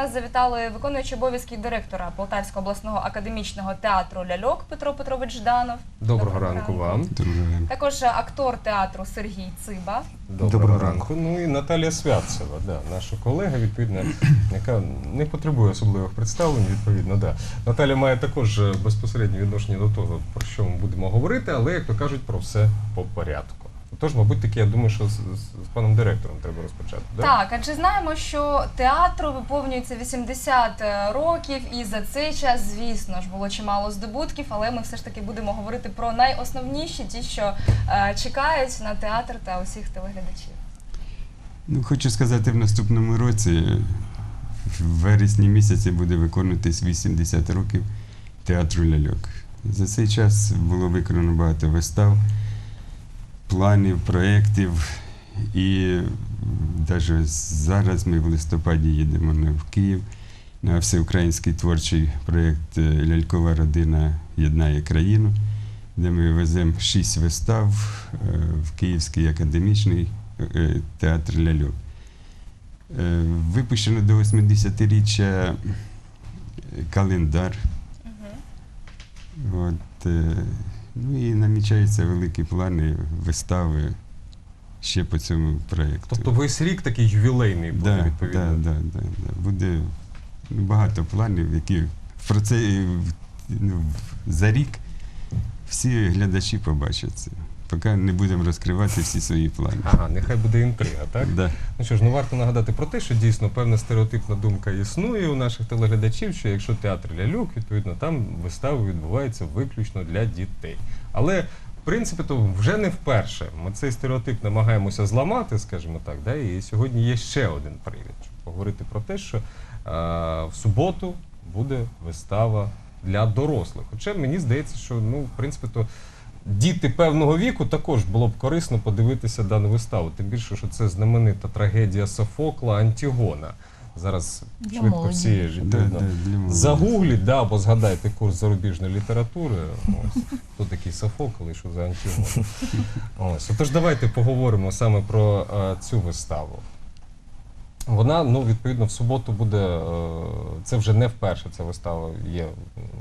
Нас завітали виконуючий обов'язки директора Полтавського обласного академічного театру Ляльок Петро Петрович Жданов. Доброго ранку вам. Також актор театру Сергій Циба. Доброго, Доброго ранку. Ну і Наталія Святцева, да, наша колега, відповідно, яка не потребує особливих представлень, відповідно, да. Наталя має також е, безпосереднє відношення до того, про що ми будемо говорити, але, як то кажуть, про все по порядку. Тож, мабуть, таки, я думаю, що з, з, з паном директором треба розпочати. Да? Так, адже знаємо, що театру виповнюється 80 років, і за цей час, звісно ж, було чимало здобутків, але ми все ж таки будемо говорити про найосновніші, ті, що е, чекають на театр та усіх телеглядачів. Ну, хочу сказати, в наступному році, в вересні місяці, буде виконуватись 80 років театру ляльок. За цей час було виконано багато вистав, планів, проєктів. І навіть зараз ми в листопаді їдемо на- в Київ на всеукраїнський творчий проєкт е, Лялькова родина єднає країну, де ми веземо шість вистав е, в Київський академічний е, театр ляльок. Випущено до 80-річчя календар. От, ну і намічаються великі плани, вистави ще по цьому проєкту. Тобто весь рік такий ювілейний буде, да, відповідно. да, да, да, да. Буде ну, багато планів, які в процесі ну, за рік всі глядачі побачать це. Поки не будемо розкривати всі свої плани. Ага, нехай буде інтрига, так? Да. Ну що ж, ну варто нагадати про те, що дійсно певна стереотипна думка існує у наших телеглядачів, що якщо театр ляльок, відповідно, там вистави відбуваються виключно для дітей. Але в принципі, то вже не вперше. Ми цей стереотип намагаємося зламати, скажімо так. Да? І сьогодні є ще один привід, щоб поговорити про те, що а, в суботу буде вистава для дорослих. Хоча мені здається, що ну, в принципі, то діти певного віку також було б корисно подивитися дану виставу. Тим більше, що це знаменита трагедія Софокла Антігона. Зараз Для швидко молоді. всі молоді. загугліть, да, або згадайте курс зарубіжної літератури. Ось хто такий Софокл і що за Антігон. Ось, отож, давайте поговоримо саме про е, цю виставу. Вона, ну, відповідно, в суботу буде. е, це вже не вперше ця вистава є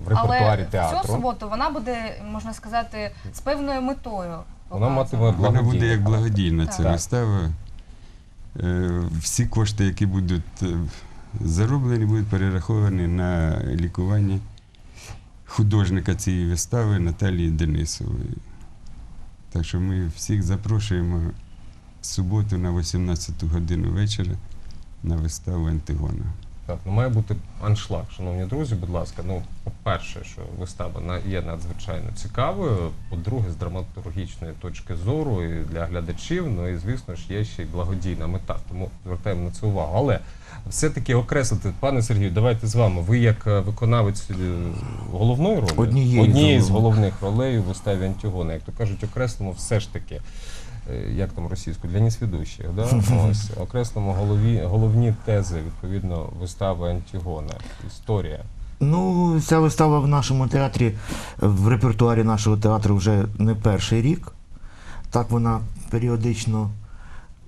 в репертуарі Але театру. в цю суботу вона буде, можна сказати, з певною метою. Вона матиме. Вона буде як благодійна ця Так. вистава. Е, Всі кошти, які будуть е, зароблені, будуть перераховані на лікування художника цієї вистави Наталії Денисової. Так що ми всіх запрошуємо в суботу на 18 годину вечора на виставу Антигона. Так, ну має бути аншлаг, шановні друзі, будь ласка. Ну, по-перше, що вистава на- є надзвичайно цікавою. По-друге, з драматургічної точки зору і для глядачів. Ну і звісно ж є ще й благодійна мета. Тому звертаємо на це увагу. Але все-таки окреслити, пане Сергію, давайте з вами. Ви як е, виконавець е, головної ролі Однієї однієї з головних ролей у виставі Антигона, як то кажуть, окреслимо все ж таки. Е, Як там російською, для несвідущих, да? Ось окреслимо голові, головні тези відповідно вистави Антигона, історія. Ну, ця вистава в нашому театрі, в репертуарі нашого театру вже не перший рік. Так вона періодично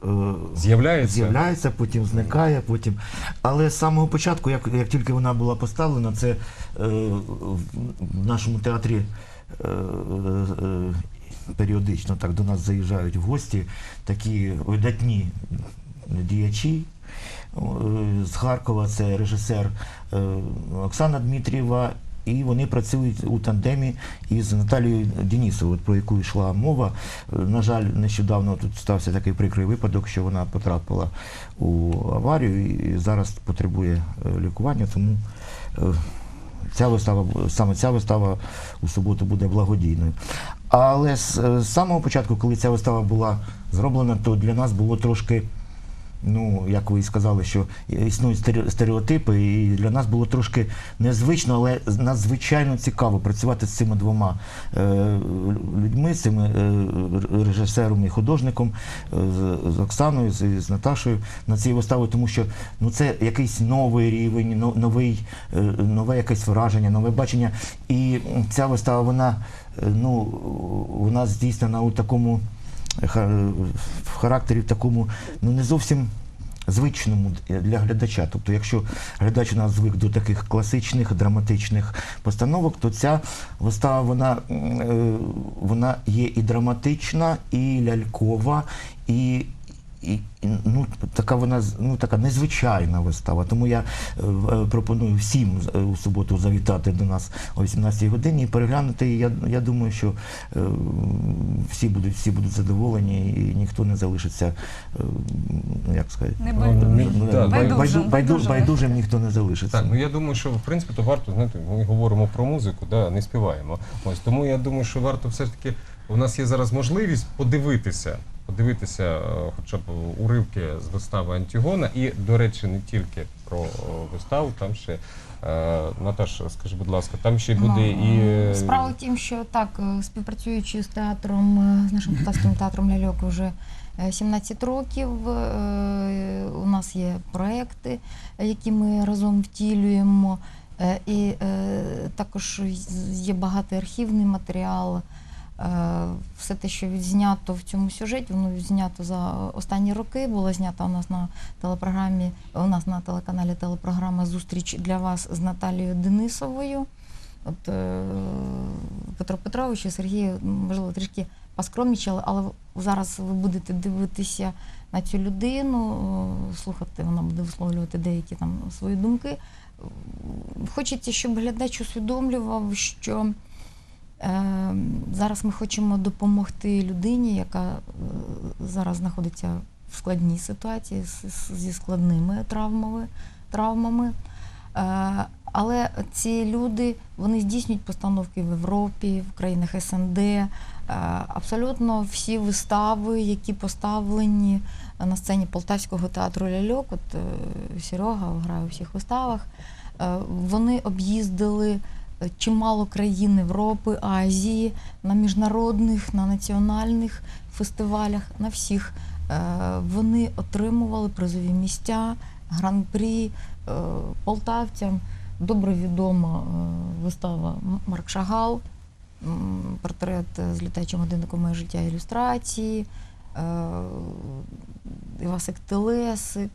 е, З'являється з'являється, потім зникає, потім. Але з самого початку, як, як тільки вона була поставлена, це е, в в нашому театрі е, е, періодично так до нас заїжджають в гості такі видатні діячі. Е, З Харкова це режисер е, Оксана Дмитрієва, і вони працюють у тандемі із Наталією Денісовою, про яку йшла мова. Е, На жаль, нещодавно тут стався такий прикрий випадок, що вона потрапила у аварію і зараз потребує лікування, тому ця вистава, саме ця вистава у суботу буде благодійною. Але з, самого початку, коли ця вистава була зроблена, то для нас було трошки. Ну, як ви сказали, що існують стереотипи, і для нас було трошки незвично, але надзвичайно цікаво працювати з цими двома е, людьми, з цими е, режисером і художником, е, з, Оксаною, з, Наташою на цій виставі, тому що ну, це якийсь новий рівень, но- новий, нове якесь враження, нове бачення. І ця вистава, вона, ну, вона здійснена у такому в характері в такому, ну не зовсім звичному для глядача. Тобто, якщо глядач у нас звик до таких класичних драматичних постановок, то ця вистава вона, е, вона є і драматична, і лялькова, і. І, і, ну, така вона з- ну, така незвичайна вистава. Тому я е, е, пропоную всім е, у суботу завітати до нас о 18-й годині і переглянути. її. Я, я думаю, що е, всі будуть всі будуть задоволені і ніхто не залишиться, е, ну, як сказати, Не Ну, байдужим. не- да, байду- байдужим, байду- байдужим. байдужим ніхто не залишиться. Так, ну я думаю, що в принципі то варто знаєте, ми говоримо про музику, да, не співаємо. Ось тому я думаю, що варто все ж таки. У нас є зараз можливість подивитися, подивитися, е, хоча б уривки з вистави Антігона. І, до речі, не тільки про е, виставу, там ще е, Наташа, скажи, будь ласка, там ще буде і Справа в тім, що так, співпрацюючи з театром, з нашим полтавським театром ляльок вже е, 17 років. У нас є проекти, які ми разом втілюємо. І також є багатий архівний матеріал. Е, Все те, що відзнято в цьому сюжеті, воно відзнято за останні роки. Було знято у нас на телепрограмі, у нас на телеканалі телепрограма Зустріч для вас з Наталією Денисовою. От е, Петро Петрович і Сергій, можливо, трішки поскромнічали, але зараз ви будете дивитися на цю людину, е, слухати, вона буде висловлювати деякі там свої думки. Хочеться, щоб глядач усвідомлював, що зараз ми хочемо допомогти людині, яка е, зараз знаходиться в складній ситуації зі складними травмами. травмами. Е, Але ці люди вони здійснюють постановки в Європі, в країнах СНД. Е, Абсолютно всі вистави, які поставлені на сцені Полтавського театру ляльок, от Серега грає у всіх виставах. Вони об'їздили чимало країн Європи, Азії на міжнародних, на національних фестивалях, на всіх. Е, Вони отримували призові місця, гран-прі е, полтавцям. Добре відома е, вистава Марк Шагал, портрет з літаючим годинником моє життя ілюстрації, Івасик Телесик.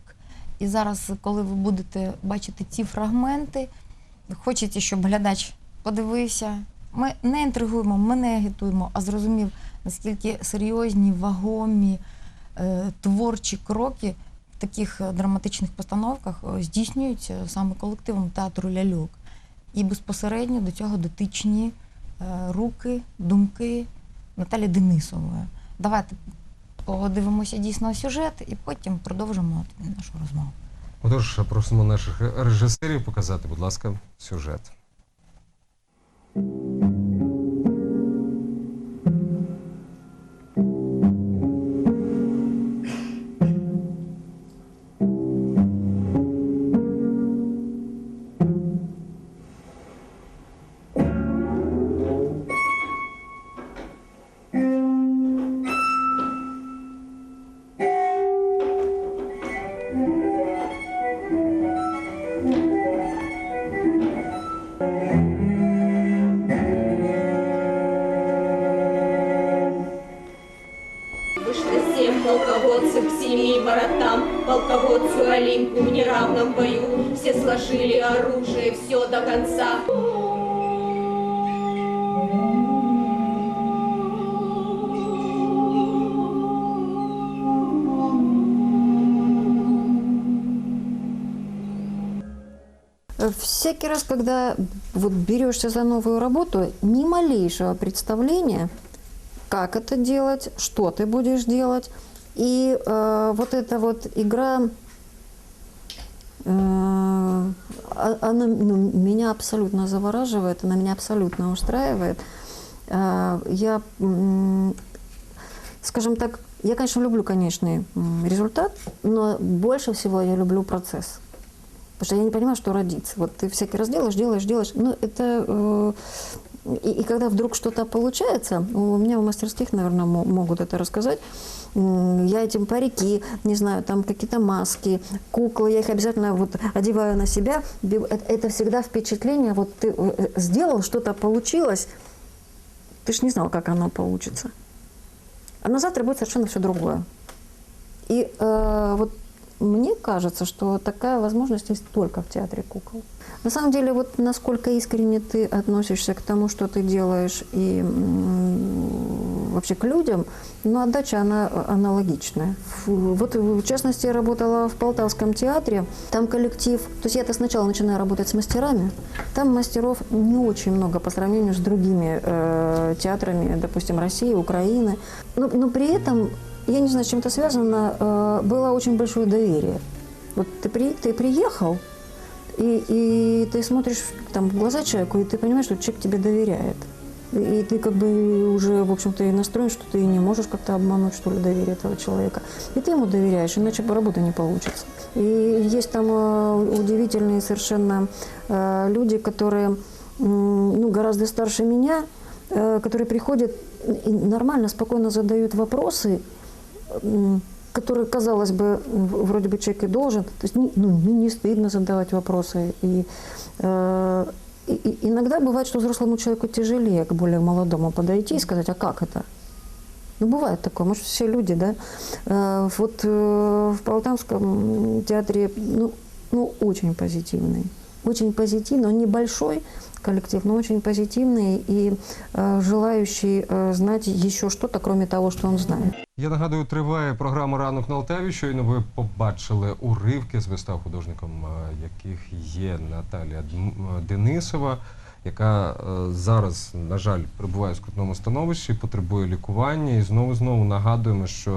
І зараз, коли ви будете бачити ці фрагменти, хочеться, щоб глядач подивився. Ми не інтригуємо, ми не агітуємо, а зрозумів, наскільки серйозні, вагомі е, творчі кроки в таких е, драматичних постановках е, здійснюються саме колективом театру ляльок. І безпосередньо до цього дотичні руки, думки Наталі Денисової. Давайте подивимося дійсно сюжет і потім продовжимо нашу розмову. Отож, просимо наших режисерів показати, будь ласка, сюжет. К семи воротам, Полководцу Олимпу в неравном бою. Все сложили оружие, все до конца. Всякий раз, когда вот берешься за новую работу, ни малейшего представления, как это делать, что ты будешь делать. И э, вот эта вот игра, э, а- она ну, меня абсолютно завораживает, она меня абсолютно устраивает. Э, я, м, скажем так, я, конечно, люблю конечный результат, но больше всего я люблю процесс. Потому что я не понимаю, что родиться. Вот ты всякий раз делаешь, делаешь, делаешь. Ну, это... э, и, и когда вдруг что-то получается, у меня в мастерских, наверное, мо- могут это рассказать, я этим парики, не знаю, там какие-то маски, куклы, я их обязательно вот одеваю на себя. Би- Это, всегда впечатление, вот ты э, сделал, что-то получилось, ты ж не знал, как оно получится. А на завтра будет совершенно все другое. И э, вот мне кажется, что такая возможность есть только в театре кукол. На самом деле, вот насколько искренне ты относишься к тому, что ты делаешь, и вообще к людям, ну, отдача, она аналогичная. Ф- Вот, в частности, я работала в Полтавском театре, там коллектив, то есть я-то сначала начинаю работать с мастерами, там мастеров не очень много по сравнению с другими э, театрами, допустим, России, Украины, но, но при этом, я не знаю, с чем это связано, э, было очень большое доверие. Вот ты, при, ты приехал, и, и ты смотришь там, в глаза человеку, и ты понимаешь, что человек тебе доверяет. И, и ты как бы уже, в общем-то, и настроен, что ты не можешь как-то обмануть, что ли, доверие этого человека. И ты ему доверяешь, иначе бы работа не получится. И есть там э, удивительные совершенно э, люди, которые м, ну, гораздо старше меня, э, которые приходят и нормально, спокойно задают вопросы, м, которые, казалось бы, в- вроде бы человек и должен, то есть не, ну, не не стыдно задавать вопросы. И, э, и- и иногда бывает, что взрослому человеку тяжелее к более молодому подойти и сказать, а как это? Ну, бывает такое, мы же все люди, да. Э, Вот э, в Полтавском театре, ну, ну, очень позитивный. Очень позитивный, он небольшой коллектив, но очень позитивный и э, желающий э, знать еще что-то, кроме того, что он знает. Я нагадую, триває програма Ранок на Алтаві. Щойно ви побачили уривки з вистав художником, е, яких є Наталія Дм- е, Денисова, яка е, зараз, на жаль, перебуває в скрутному становищі, потребує лікування. І знову знову нагадуємо, що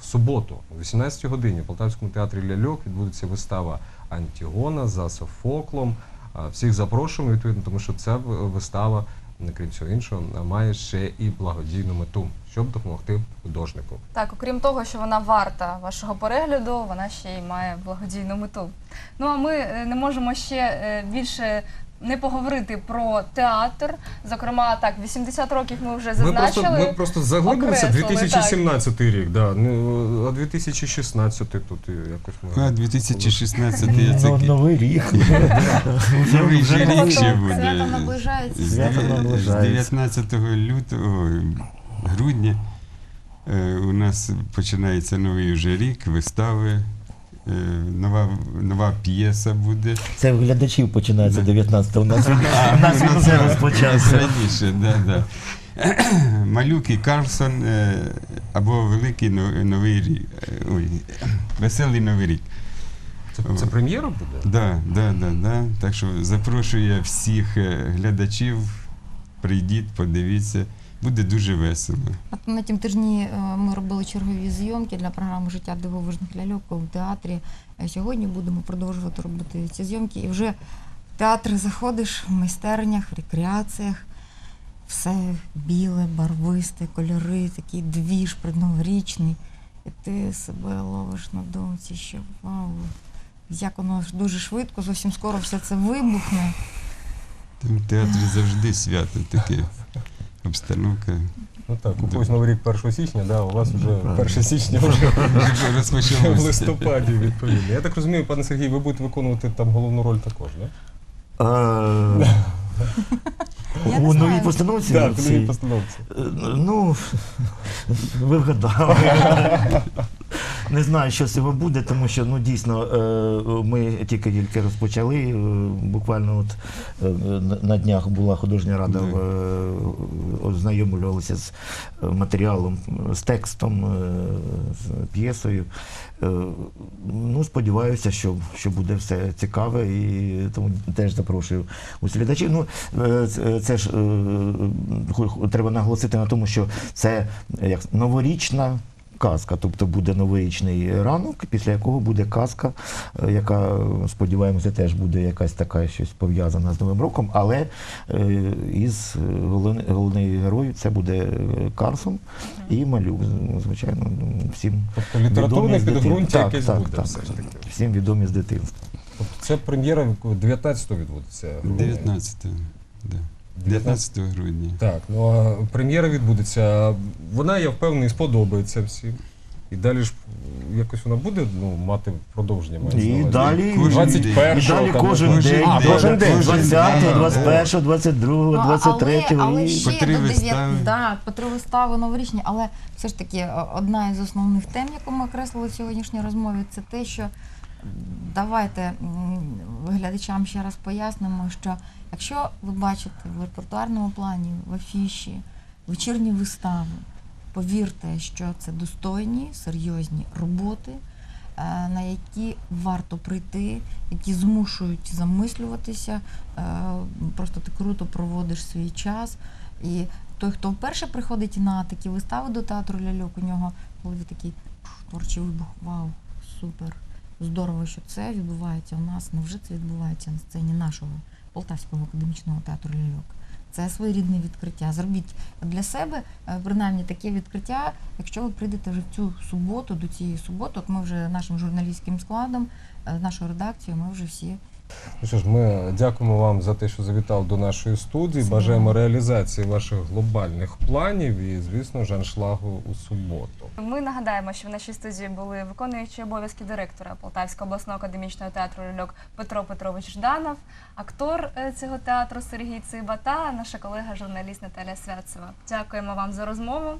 в суботу, о 18 годині, в Полтавському театрі Ляльок відбудеться вистава Антігона за Софоклом. Всіх запрошуємо, відповідно, тому що ця вистава, крім цього іншого, має ще і благодійну мету, щоб допомогти художнику. Так, окрім того, що вона варта вашого перегляду, вона ще й має благодійну мету. Ну а ми е, не можемо ще е, більше не поговорити про театр. Зокрема, так, 80 років ми вже Ми зазначили. просто, ми просто заглибилися окреслили, 2017 рік, да. Ну, а 2016 тут і якось ми. А 2016 я це Ну, Новий рік. новий вже же рік ще Свято буде. наближається. З Свято дев'я- наближається. З 19 лютого, грудня е, у нас починається новий вже рік, вистави. Е, Нова, нова п'єса буде. Це в глядачів починається 19 У нас, він- вже це розпочався. Раніше, да, да. Малюк і Карлсон е, або Великий Новий рік. е, Ой, Веселий Новий рік. Це, це прем'єра буде? Да, да, да, да. Так що запрошую всіх глядачів. Прийдіть, подивіться. Буде дуже весело. От на тім тижні е, ми робили чергові зйомки для програми Життя дивовижних ляльок у театрі. Е, Сьогодні будемо продовжувати робити ці зйомки. І вже в театр заходиш в майстернях, в рекреаціях. Все біле, барвисте, кольори, такий двіж предноворічний. І ти себе ловиш на думці, що вау, як воно дуже швидко, зовсім скоро все це вибухне. Там в театрі завжди свято таке. Обстановка Ну так, у когось новий рік 1 січня, да, у вас вже 1 січня вже в листопаді, відповідно. Я так розумію, пане Сергій, ви будете виконувати там головну роль також, да? Я не У новій постановці? Так, у новій постановці. Е, Ну, ви вгадали. Не знаю, що з цього буде, тому що ну дійсно е, ми тільки тільки розпочали. е, Буквально от е, на- днях була художня рада, Да. ознайомлювалися з матеріалом, з текстом, з п'єсою. Ну, сподіваюся, що, що буде все цікаве і тому теж запрошую усіх глядачів. Ну, це- ж треба наголосити на тому, що це як новорічна. Казка, тобто буде новорічний ранок, після якого буде казка, е, яка сподіваємося теж буде якась така щось пов'язана з Новим роком, але е, із е, головни- головний герой це буде Карсон і малюк. Звичайно, всім Тобто літературне відомі з дитин- підґрунтя якесь так, буде так. все ж таки. всім відомі з дитинства. Тобто це прем'єра 19-го відбудеться. грудня. 19, да. 19 грудня. Так, ну а прем'єра відбудеться. Вона, я впевнений, сподобається всім. І далі ж якось вона буде ну, мати продовження. на І увазі? далі, Кожен 21 і далі там, кожен можливо. день, А, кожен день. кожен 20, день. 21, 22, Ну, 23 але, але і ще По три до вистави. 9, да, по три вистави новорічні, але все ж таки о- одна із основних тем, яку ми окреслили в сьогоднішній розмові, це те, що давайте м, глядачам ще раз пояснимо, що якщо ви бачите в репертуарному плані, в афіші, вечірні вистави, повірте, що це достойні, серйозні роботи, е, на які варто прийти, які змушують замислюватися. е, Просто ти круто проводиш свій час. І той, хто вперше приходить на такі вистави до театру ляльок, у нього коли такий творчий вибух, вау, супер. Здорово, що це відбувається у нас. Невже це відбувається на сцені нашого Полтавського академічного театру ляльок? Це своєрідне відкриття. Зробіть для себе е, принаймні таке відкриття, якщо ви прийдете вже в цю суботу, до цієї суботи, от ми вже нашим журналістським складом, е, нашою редакцією, ми вже всі Ну що ж, ми дякуємо вам за те, що завітали до нашої студії. Бажаємо реалізації ваших глобальних планів і, звісно, жаншлагу у суботу. Ми нагадаємо, що в нашій студії були виконуючі обов'язки директора Полтавського обласного академічного театру ляльок Петро Петрович Жданов, актор е, цього театру Сергій Циба та наша колега журналіст Наталя Святцева. Дякуємо вам за розмову.